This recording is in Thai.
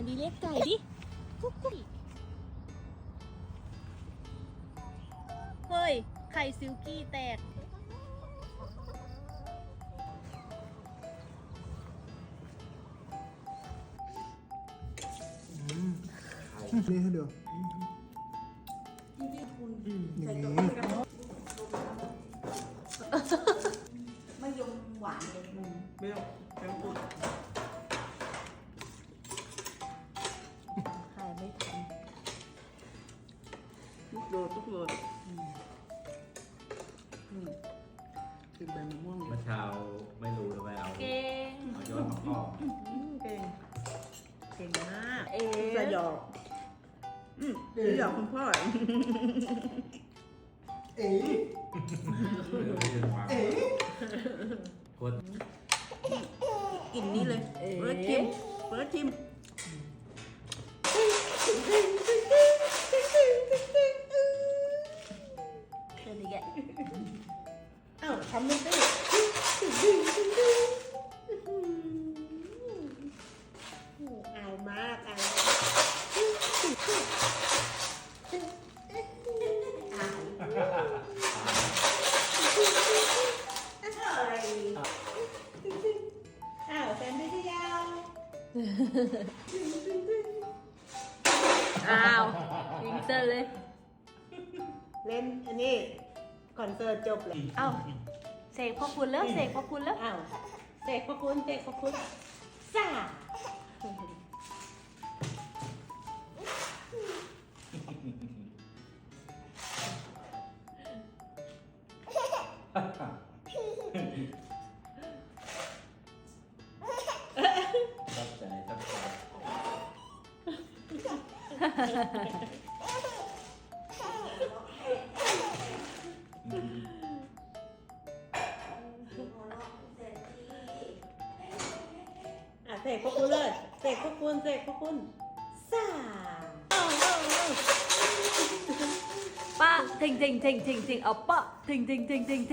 นดีเรียกไก่ดิ กุ๊กกุ๊กเฮ้ย ไข่ซิลกี้แตก นี่ให้ดูอย่างนี้ ดดทุกโดดอืมอืมกินใบมะม่วงเมื่อเช้าไม่รู้เลยว่าเอาเก่งเอายอดมะพร้าวอืมเก่ง เก่งมากเอ๋สยอกอืมสยอกคุณพ่อ เอ๋เรื่องไม่ถึงความคนกินนี่เลยเฟิร์สชิมเฟิร์สชิม อ้าวทำมันสิอายมากอายอายอ้าวแซนดี้ที่ยาวอ้าวยิงเซอร์เลย เล่นอันนี้ คอนเสิร์ตจบเลยเอ้าเสกพ่อคุณแล้วเสกพ่อคุณแล้วอ้าวเสกพระคุณเสกพระคุณซ่าชอบใจชอบใจ สกพวกคุณเลยเสกพวกคุณเสกพวกคุณสามป้าเท่งเท่งเท่งเท่งเท่งเอาป้าเท่งเท่งเท่งเท่งเท่ง